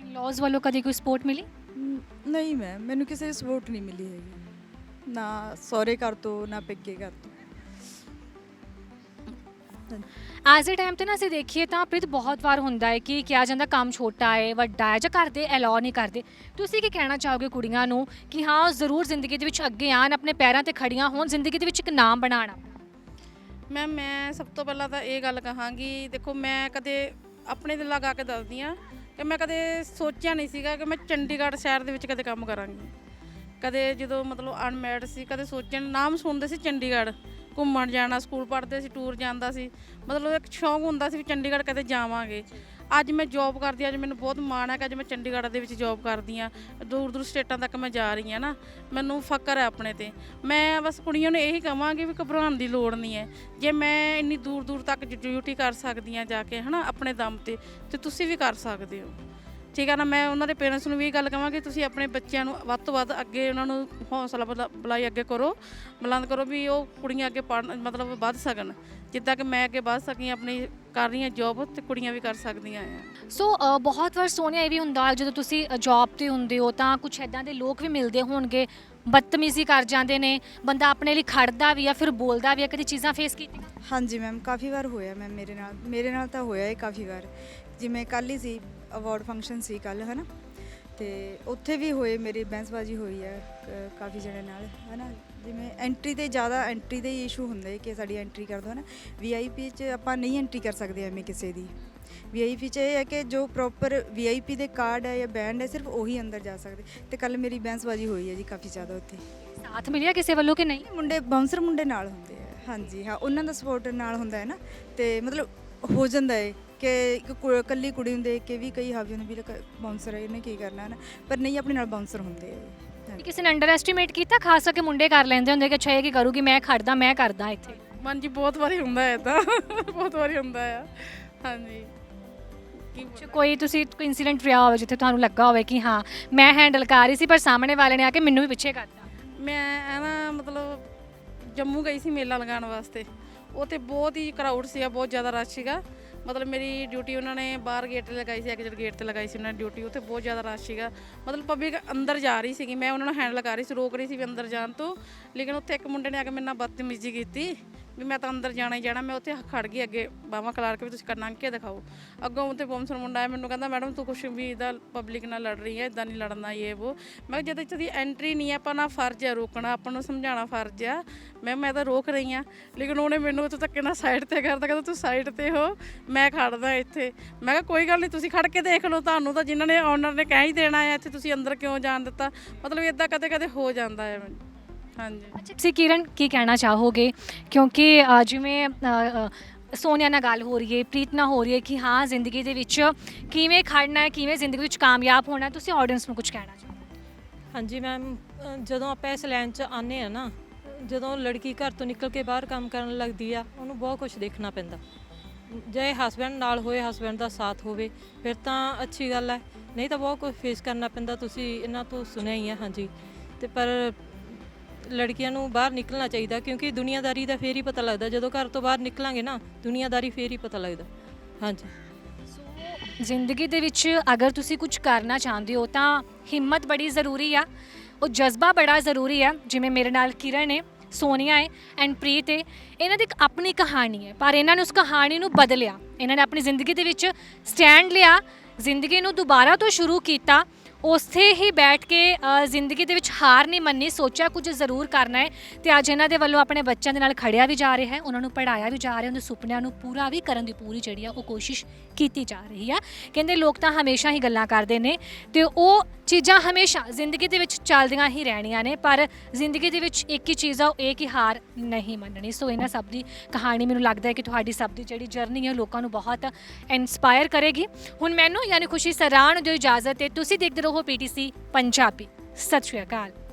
ਇਨ-ਲॉज ਵੱਲੋਂ ਕਦੇ ਕੋਈ ਸਪੋਰਟ ਮਿਲੀ? ਨਹੀਂ ਮੈਂ ਮੈਨੂੰ ਕਿਸੇ ਸਪੋਰਟ ਨਹੀਂ ਮਿਲੀ ਹੈਗੀ। ਨਾ ਸਹੁਰੇ ਘਰ ਤੋਂ ਨਾ ਪੇਕੇ ਘਰ ਤੋਂ। ਅੱਜ ਦੇ ਟਾਈਮ ਤੇ ਨਾ ਅਸੀਂ ਦੇਖੀਏ ਤਾਂ ਪ੍ਰੀਤ ਬਹੁਤ ਵਾਰ ਹੁੰਦਾ ਹੈ ਕਿ ਕਿਹਾ ਜਾਂਦਾ ਕੰਮ ਛੋਟਾ ਹੈ, ਵੱਡਾ ਹੈ, ਜਾਂ ਕਰਦੇ ਦੇ ਨਹੀਂ ਕਰਦੇ। ਤੁਸੀਂ ਕੀ ਕਹਿਣਾ ਚਾਹੋਗੇ ਕੁੜੀਆਂ ਨੂੰ ਕਿ ਹਾਂ ਉਹ ਜ਼ਰੂਰ ਜ਼ਿੰਦਗੀ ਦੇ ਵਿੱਚ ਅੱਗੇ ਆਣ ਆਪਣੇ ਪੈਰਾਂ ਤੇ ਖੜੀਆਂ ਹੋਣ, ਜ਼ਿੰਦਗੀ ਦੇ ਵਿੱਚ ਇੱਕ ਨਾਮ ਬਣਾਉਣ? ਮੈਮ ਮੈਂ ਸਭ ਤੋਂ ਪਹਿਲਾਂ ਤਾਂ ਇਹ ਗੱਲ ਕਹਾਂਗੀ, ਦੇਖੋ ਮੈਂ ਕਦੇ ਆਪਣੇ ਦਿਲ ਲਗਾ ਕੇ ਦੱਸਦੀ ਆ ਕਿ ਮੈਂ ਕਦੇ ਸੋਚਿਆ ਨਹੀਂ ਸੀਗਾ ਕਿ ਮੈਂ ਚੰਡੀਗੜ੍ਹ ਸ਼ਹਿਰ ਦੇ ਵਿੱਚ ਕਦੇ ਕੰਮ ਕਰਾਂਗੀ। ਕਦੇ ਜਦੋਂ ਮਤਲਬ ਅਨਮੈਰਿਡ ਸੀ, ਕਦੇ ਸੋਚਣ ਨਾਮ ਸੁਣਦੇ ਸੀ ਚੰਡੀਗੜ੍ਹ। ਘੁੰਮਣ ਜਾਣਾ ਸਕੂਲ ਪੜ੍ਹਦੇ ਸੀ ਟੂਰ ਜਾਂਦਾ ਸੀ। ਮਤਲਬ ਇੱਕ ਸ਼ੌਂਕ ਹੁੰਦਾ ਸੀ ਵੀ ਚੰਡੀਗੜ੍ਹ ਕਦੇ ਜਾਵਾਂਗੇ। ਅੱਜ ਮੈਂ ਜੌਬ ਕਰਦੀ ਹਾਂ, ਅੱਜ ਮੈਨੂੰ ਬਹੁਤ ਮਾਣ ਹੈ ਕਿ ਅੱਜ ਮੈਂ ਚੰਡੀਗੜ੍ਹ ਦੇ ਵਿੱਚ ਜੌਬ ਕਰਦੀ ਆ ਦੂਰ ਦੂਰ ਸਟੇਟਾਂ ਤੱਕ ਮੈਂ ਜਾ ਰਹੀ ਹਾਂ ਨਾ। ਮੈਨੂੰ ਫਕਰ ਹੈ ਆਪਣੇ ਤੇ। ਮੈਂ ਬਸ ਕੁੜੀਆਂ ਨੂੰ ਇਹੀ ਕਹਾਂਗੀ ਵੀ ਘਬਰਾਉਣ ਦੀ ਲੋੜ ਨਹੀਂ ਹੈ। ਜੇ ਮੈਂ ਇੰਨੀ ਦੂਰ ਦੂਰ ਤੱਕ ਡਿਊਟੀ ਕਰ ਸਕਦੀ ਹਾਂ ਜਾ ਕੇ ਹਨਾ ਆਪਣੇ ਦਮ ਤੇ ਤੇ ਤੁਸੀਂ ਵੀ ਕਰ ਸਕਦੇ ਹੋ। ਠੀਕ ਹੈ ਨਾ ਮੈਂ ਉਹਨਾਂ ਦੇ ਪੇਰੈਂਟਸ ਨੂੰ ਵੀ ਇਹ ਗੱਲ ਕਹਾਂਗੀ ਤੁਸੀਂ ਆਪਣੇ ਬੱਚਿਆਂ ਨੂੰ ਵੱਧ ਤੋਂ ਵੱਧ ਅੱਗੇ ਉਹਨਾਂ ਨੂੰ ਹੌਸਲਾ ਬੁਲਾ- ਬੁਲਾਈ ਅੱਗੇ ਕਰੋ ਬੁਲੰਦ ਕਰੋ ਵੀ ਉਹ ਕੁੜੀਆਂ ਅੱਗੇ ਪੜ੍ਹਨ ਮਤਲਬ ਵੱਧ ਸਕਣ। ਜਿੱਦਾਂ ਕਿ ਮੈਂ ਅੱਗੇ ਵੱਧ ਸਕੀ ਆਪਣੀ ਕਰ ਰਹੀ ਹਾਂ ਜੌਬ ਤੇ ਕੁੜੀਆਂ ਵੀ ਕਰ ਸਕਦੀਆਂ ਆ। ਸੋ ਅ, ਬਹੁਤ ਵਾਰ ਸੋਨੀਆ ਇਹ ਵੀ ਹੁੰਦਾ ਜਦੋਂ ਤੁਸੀਂ ਜੌਬ ਤੇ ਹੁੰਦੇ ਹੋ ਤਾਂ ਕੁਝ ਐਦਾਂ ਦੇ ਲੋਕ ਵੀ ਮਿਲਦੇ ਹੋਣਗੇ ਬਦਤਮੀਜ਼ੀ ਕਰ ਜਾਂਦੇ ਨੇ ਬੰਦਾ ਆਪਣੇ ਲਈ ਖੜਦਾ ਵੀ ਆ ਫਿਰ ਬੋਲਦਾ ਵੀ ਆ ਕਦੀ ਚੀਜ਼ਾਂ ਫੇਸ ਕੀਤੀ ਹਾਂਜੀ ਮੈਮ ਕਾਫੀ ਵਾਰ ਹੋਇਆ ਮੈਮ ਮੇਰੇ ਨਾਲ ਮੇਰੇ ਨਾਲ ਤਾਂ ਹੋਇਆ ਹੀ ਕਾਫੀ ਵਾਰ। ਜਿਵੇਂ ਕੱਲ ਹੀ ਸੀ ਅਵਾਰਡ ਫੰਕਸ਼ਨ ਸੀ ਕੱਲ ਹਨਾ? ਤੇ ਉੱਥੇ ਵੀ ਹੋਏ ਮੇਰੀ ਬੈਂਸਬਾਜੀ ਹੋਈ ਹੈ ਕਾਫੀ ਜਣੇ ਨਾਲ ਹਨਾ? ਜਿਵੇਂ ਐਂਟਰੀ ਤੇ ਜ਼ਿਆਦਾ ਐਂਟਰੀ ਦੇ ਇਸ਼ੂ ਹੁੰਦੇ ਕਿ ਸਾਡੀ ਐਂਟਰੀ ਕਰ ਦੋ ਹਨਾ? ਵੀਆਈਪੀ 'ਚ ਆਪਾਂ ਨਹੀਂ ਐਂਟਰੀ ਕਰ ਸਕਦੇ ਐਵੇਂ ਕਿਸੇ ਦੀ। ਵੀਆਈਪੀ 'ਚ ਇਹ ਹੈ ਕਿ ਜੋ ਪ੍ਰੋਪਰ ਵੀਆਈਪੀ ਦੇ ਕਾਰਡ ਹੈ ਜਾਂ ਬੈਂਡ ਹੈ ਸਿਰਫ ਉਹੀ ਅੰਦਰ ਜਾ ਸਕਦੇ। ਤੇ ਕੱਲ ਮੇਰੀ ਬੈਂਸਬਾਜੀ ਹੋਈ ਹੈ ਜੀ ਕਾਫੀ ਜ਼ਿਆਦਾ ਉੱਥੇ। ਸਾਥ ਮਿਲਿਆ ਕਿਸੇ ਵੱਲੋਂ ਕਿ ਨਹੀਂ? ਮੁੰਡੇ ਬਾਉਂਸਰ ਮੁੰਡੇ ਨਾਲ ਹੁੰਦੇ ਆ ਹਾਂਜੀ ਹਾਂ ਉਹਨਾਂ ਦਾ ਸਪੋਰਟ ਨਾਲ ਹੁੰਦਾ ਹੈ ਨਾ? ਤੇ ਮਤਲਬ ਹੋ ਜਾਂਦਾ ਹੈ। ਕਿ ਇੱਕ ਕੁ- ਇਕੱਲੀ ਕੁੜੀ ਨੂੰ ਦੇਖ ਕੇ ਵੀ ਕਈ ਹਾਵੀ ਨੇ ਵੀ ਬਾਉਂਸਰ ਹੈ ਇਹਨੇ ਕੀ ਕਰਨਾ ਹੈ ਨਾ ਪਰ ਨਹੀਂ ਆਪਣੇ ਨਾਲ ਬਾਉਂਸਰ ਹੁੰਦੇ ਆ ਕਿ। ਕਿਸੇ ਨੇ ਅੰਡਰ ਐਸਟੀਮੇਟ ਕੀਤਾ ਖਾਸ ਕਰਕੇ ਮੁੰਡੇ ਕਰ ਲੈਂਦੇ ਹੁੰਦੇ ਕਿ ਅੱਛਾ ਇਹ ਕੀ ਕਰੂਗੀ ਮੈਂ ਖੜਦਾ ਮੈਂ ਕਰਦਾ ਇੱਥੇ। ਮਨ ਜੀ ਬਹੁਤ ਵਾਰੀ ਹੁੰਦਾ ਹੈ ਤਾਂ। [laughs] ਬਹੁਤ ਵਾਰੀ ਹੁੰਦਾ ਆ। ਹਾਂਜੀ। ਕੀ ਅੱਛਾ, ਕੋਈ ਤੁਸੀਂ ਕੋਈ ਇਨਸੀਡੈਂਟ ਰਿਹਾ ਹੋਵੇ ਜਿੱਥੇ ਤੁਹਾਨੂੰ ਲੱਗਾ ਹੋਵੇ ਕਿ ਹਾਂ ਮੈਂ ਹੈਂਡਲ ਕਰ ਰਹੀ ਸੀ ਪਰ ਸਾਹਮਣੇ ਵਾਲੇ ਨੇ ਆ ਕੇ ਮੈਨੂੰ ਵੀ ਪਿੱਛੇ ਕਰਤਾ। ਮੈਂ ਐ ਨਾ ਮਤਲਬ ਜੰਮੂ ਗਈ ਸੀ ਮੇਲਾ ਲਗਾਉਣ ਵਾਸਤੇ। ਉੱਥੇ ਬਹੁਤ ਹੀ ਕਰਾਊਡ ਸੀਗਾ ਬਹੁਤ ਜ਼ਿਆਦਾ ਰਸ਼ ਸੀਗਾ। ਮਤਲਬ ਮੇਰੀ ਡਿਊਟੀ ਉਹਨਾਂ ਨੇ ਬਾਹਰ ਗੇਟ ਤੇ ਲਗਾਈ ਸੀ ਐਗਜ਼ਿਟ ਗੇਟ ਤੇ ਲਗਾਈ ਸੀ ਉਹਨਾਂ ਨੇ ਡਿਊਟੀ ਉੱਥੇ ਬਹੁਤ ਜ਼ਿਆਦਾ ਰਸ਼ ਸੀਗਾ। ਮਤਲਬ ਪਬਲਿਕ ਅੰਦਰ ਜਾ ਰਹੀ ਸੀਗੀ, ਮੈਂ ਉਹਨਾਂ ਨੂੰ ਹੈਂਡਲ ਕਰ ਰਹੀ ਸੀ, ਰੋਕ ਰਹੀ ਸੀ ਵੀ ਅੰਦਰ ਜਾਣ ਤੋਂ। ਲੇਕਿਨ ਉੱਥੇ ਇੱਕ ਮੁੰਡੇ ਨੇ ਆ ਕੇ ਮੇਰੇ ਨਾਲ ਬਦਤਮੀਜ਼ੀ ਕੀਤੀ। ਵੀ ਮੈਂ ਤਾਂ ਅੰਦਰ ਜਾਣਾ ਹੀ ਜਾਣਾ, ਮੈਂ ਉੱਥੇ ਖੜ ਗਈ ਅੱਗੇ ਬਾਹਾਂ ਖਲਾਰ ਕੇ ਵੀ ਤੁਸੀਂ ਕਰਨਾ ਕੇ ਦਿਖਾਓ। ਅੱਗੋਂ ਉੱਥੇ ਬੌਮਸਰ ਮੁੰਡਾ ਆਇਆ, ਮੈਨੂੰ ਕਹਿੰਦਾ, ਮੈਡਮ, ਤੂੰ ਕੁਛ ਵੀ ਇਹਦਾ ਪਬਲਿਕ ਨਾਲ ਲੜ ਰਹੀ ਹੈ ਇਦਾਂ ਨਹੀਂ ਲੜਨਾ ਇਹ, ਉਹ। ਮੈਂ ਕਿਹਾ, ਜਦੋਂ ਇੱਥੇ ਦੀ ਐਂਟਰੀ ਨਹੀਂ ਆਪਾਂ ਨਾ ਫਰਜ਼ ਹੈ ਰੋਕਣਾ, ਆਪਾਂ ਨੂੰ ਸਮਝਾਉਣਾ ਫਰਜ਼ ਆ। ਮੈਂ ਮੈਂ ਤਾਂ ਰੋਕ ਰਹੀ ਆ ਲੇਕਿਨ ਉਹਨੇ ਮੈਨੂੰ ਉੱਥੇ ਤੱਕ ਨਾਲ ਸਾਈਡ ਤੇ ਕਰਦਾ ਕਹਿੰਦਾ, ਤੂੰ ਸਾਈਡ ਤੇ ਹੋ, ਮੈਂ ਖੜਦਾ ਇੱਥੇ। ਮੈਂ ਕਿਹਾ, ਕੋਈ ਗੱਲ ਨਹੀਂ, ਤੁਸੀਂ ਖੜ ਕੇ ਦੇਖ ਲਓ, ਤੁਹਾਨੂੰ ਤਾਂ ਜਿਨ੍ਹਾਂ ਨੇ ਓਨਰ ਨੇ ਕਹਿ ਹੀ ਦੇਣਾ ਹੈ ਇੱਥੇ ਤੁਸੀਂ ਅੰਦਰ ਕਿਉਂ ਜਾਣ ਦਿੱਤਾ? ਮਤਲਬ ਇਦਾਂ ਕਦੇ ਕਦੇ ਹੋ ਜਾਂਦਾ ਹੈ ਹਾਂਜੀ। ਅੱਛਾ ਤੁਸੀਂ ਕਿਰਨ ਕੀ ਕਹਿਣਾ ਚਾਹੋਗੇ? ਕਿਉਂਕਿ ਅ, ਜਿਵੇਂ ਅ, ਅ, ਸੋਨੀਆ ਨਾਲ ਗੱਲ ਹੋ ਰਹੀ ਹੈ ਪ੍ਰੀਤ ਨਾਲ ਹੋ ਰਹੀ ਹੈ ਕਿ ਹਾਂ ਜ਼ਿੰਦਗੀ ਦੇ ਵਿੱਚ ਕਿਵੇਂ ਖੜਨਾ ਹੈ ਕਿਵੇਂ ਜ਼ਿੰਦਗੀ ਵਿੱਚ ਕਾਮਯਾਬ ਹੋਣਾ ਹੈ ਤੁਸੀਂ ਆਡੀਅנס ਨੂੰ ਕੁਝ ਕਹਿਣਾ ਚਾਹੋ ਹਾਂਜੀ ਮੈਮ ਜਦੋਂ ਆਪਾਂ ਇਸ ਲਾਈਨ 'ਚ ਆਨੇ ਆ ਨਾ ਜਦੋਂ ਲੜਕੀ ਘਰ ਤੋਂ ਨਿਕਲ ਕੇ ਬਾਹਰ ਕੰਮ ਕਰਨ ਲੱਗਦੀ ਆ ਉਹਨੂੰ ਬਹੁਤ ਕੁਝ ਦੇਖਣਾ ਪੈਂਦਾ। ਜੇ ਹਸਬੰਡ ਨਾਲ ਹੋਏ ਹਸਬੰਡ ਦਾ ਸਾਥ ਹੋਵੇ ਫਿਰ ਤਾਂ ਅੱਛੀ ਗੱਲ ਹੈ। ਨਹੀਂ ਤਾਂ ਬਹੁਤ ਕੁਝ ਫੇਸ ਕਰਨਾ ਪੈਂਦਾ ਤੁਸੀਂ ਇਹਨਾਂ ਤੋਂ ਸੁਣਿਆ ਹੀ ਆ ਹਾਂਜੀ। ਤੇ ਪਰ ਲੜਕੀਆਂ ਨੂੰ ਬਾਹਰ ਨਿਕਲਣਾ ਚਾਹੀਦਾ, ਕਿਉਂਕਿ ਦੁਨੀਆਦਾਰੀ ਦਾ ਫੇਰ ਹੀ ਪਤਾ ਲੱਗਦਾ। ਜਦੋਂ ਘਰ ਤੋਂ ਬਾਹਰ ਨਿਕਲਾਂਗੇ ਨਾ, ਦੁਨੀਆਦਾਰੀ ਫੇਰ ਹੀ ਪਤਾ ਲੱਗਦਾ। ਹਾਂਜੀ। ਜ਼ਿੰਦਗੀ ਦੇ ਵਿੱਚ ਅਗਰ ਤੁਸੀਂ ਕੁਝ ਕਰਨਾ ਚਾਹੁੰਦੇ ਹੋ, ਤਾਂ ਹਿੰਮਤ ਬੜੀ ਜ਼ਰੂਰੀ ਆ। ਉਹ ਜਜ਼ਬਾ ਬੜਾ ਜ਼ਰੂਰੀ ਆ, ਜਿਵੇਂ ਮੇਰੇ ਨਾਲ ਕਿਰਨ ਹੈ, ਸੋਨੀਆ ਹੈ ਐਂਡ ਪ੍ਰੀਤ ਹੈ। ਇਹਨਾਂ ਦੀ ਇੱਕ ਆਪਣੀ ਕਹਾਣੀ ਹੈ, ਪਰ ਇਹਨਾਂ ਨੇ ਉਸ ਕਹਾਣੀ ਨੂੰ ਬਦਲਿਆ। ਇਹਨਾਂ ਨੇ ਆਪਣੀ ਜ਼ਿੰਦਗੀ ਦੇ ਵਿੱਚ ਸਟੈਂਡ ਲਿਆ। ਜ਼ਿੰਦਗੀ ਨੂੰ ਦੁਬਾਰਾ ਤੋਂ ਸ਼ੁਰੂ ਕੀਤਾ। ਉਸੇ ਹੀ ਬੈਠ ਕੇ ਅ, ਜ਼ਿੰਦਗੀ ਦੇ ਵਿੱਚ ਹਾਰ ਨਹੀਂ ਮੰਨੀ ਸੋਚਿਆ ਕੁਝ ਜ਼ਰੂਰ ਕਰਨਾ ਹੈ ਤੇ ਅੱਜ ਇਹਨਾਂ ਦੇ ਵੱਲੋਂ ਆਪਣੇ ਬੱਚਿਆਂ ਦੇ ਨਾਲ ਖੜਿਆ ਵੀ ਜਾ ਰਿਹਾ ਹੈ ਉਹਨਾਂ ਨੂੰ ਪੜਾਇਆ ਵੀ ਜਾ ਰਿਹਾ ਉਹਨਾਂ ਦੇ ਸੁਪਨਿਆਂ ਨੂੰ ਪੂਰਾ ਵੀ ਕਰਨ ਦੀ ਪੂਰੀ ਜਿਹੜੀ ਆ ਉਹ ਕੋਸ਼ਿਸ਼ ਕੀਤੀ ਜਾ ਰਹੀ ਆ। ਕਹਿੰਦੇ ਲੋਕ ਤਾਂ ਹਮੇਸ਼ਾ ਹੀ ਗੱਲਾਂ ਕਰਦੇ ਨੇ ਤੇ ਉਹ ਚੀਜ਼ਾਂ ਹਮੇਸ਼ਾ ਜ਼ਿੰਦਗੀ ਦੇ ਵਿੱਚ ਚੱਲਦੀਆਂ ਹੀ ਰਹਿਣੀਆਂ ਨੇ ਪਰ ਜ਼ਿੰਦਗੀ ਦੇ ਵਿੱਚ ਇੱਕ ਹੀ ਚੀਜ਼ ਆ ਉਹ ਇਹ ਕਿ ਹਾਰ ਨਹੀਂ ਮੰਨਣੀ। ਸੋ ਇਹਨਾਂ ਸਭ ਦੀ ਕਹਾਣੀ ਮੈਨੂੰ ਲੱਗਦਾ ਹੈ ਕਿ ਤੁਹਾਡੀ ਸਭ ਦੀ ਜਿਹੜੀ ਜਰਨੀ ਹੈ ਉਹ ਲੋਕਾਂ ਨੂੰ ਬਹੁਤ ਇਨਸਪਾਇਰ ਕਰੇਗੀ। ਹੁਣ ਮੈਨੂੰ ਯਾਨੀ ਖੁਸ਼ੀ ਸਰਾਣ ਦੀ ਇਜਾਜ਼ਤ ਹੈ ਤੁਸੀਂ ਦੇਖਦੇ ਰਹੋ ਪੀਟੀਸੀ ਪੰਜਾਬੀ। ਸਤਿ ਸ਼੍ਰੀ ਅਕਾਲ।